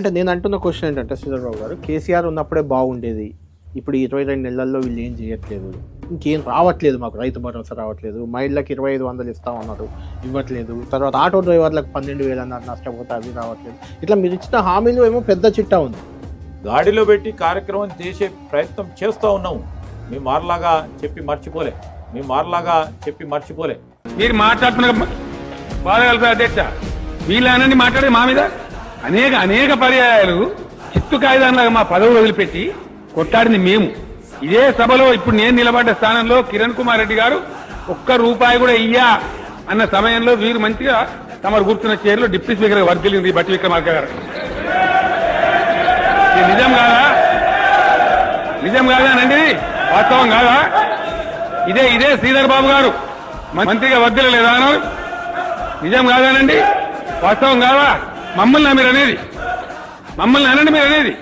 అంటే నేను అంటున్న క్వశ్చన్ ఏంటంటే శ్రీధర్బాబు గారు కేసీఆర్ ఉన్నప్పుడే బాగుండేది. ఇప్పుడు ఈ ఇరవై రెండు నెలల్లో వీళ్ళు ఏం చేయట్లేదు. ఇంకేం రావట్లేదు మాకు రైతు భరోసా రావట్లేదు. మహిళలకు ఇరవై ఐదు వందలు ఇస్తామన్నారు ఇవ్వట్లేదు. తర్వాత ఆటో డ్రైవర్లకు పన్నెండు వేలు అన్నారు నష్టపోతే అవి రావట్లేదు. ఇట్లా మీరు ఇచ్చిన హామీలు ఏమో పెద్ద చిట్టా ఉంది. గాడిలో పెట్టి కార్యక్రమం చేసే ప్రయత్నం చేస్తూ ఉన్నాము. మేము మారలాగా చెప్పి మర్చిపోలే. మేము మారలాగా చెప్పి మర్చిపోలే. మీరు మాట్లాడుతున్న బాధ అధ్యక్ష. వీళ్ళనండి మాట్లాడే మా మీద అనేక అనేక పర్యాయాలు చిత్తు కాగితంలాగా మా పదవి వదిలిపెట్టి కొట్టాడింది మేము. ఇదే సభలో ఇప్పుడు నేను నిలబడ్డ స్థానంలో కిరణ్ కుమార్ రెడ్డి గారు ఒక్క రూపాయి కూడా ఇయ్యా అన్న సమయంలో వీరు మంచిగా తమరు కూర్చున్న చైర్లో డిప్యూటీ స్పీకర్ వర్దిలింది బట్టి విక్రమార్క గారు. నిజం కాదా? నిజం కాదానండి వాస్తవం కాదా? ఇదే ఇదే శ్రీధర్ బాబు గారు. మంత్రిగా వర్దిలలేదా నిజం కాదానండి వాస్తవం కాదా? మమ్మల్ని మీరు అనేది మమ్మల్ని అనండి మీరు అనేది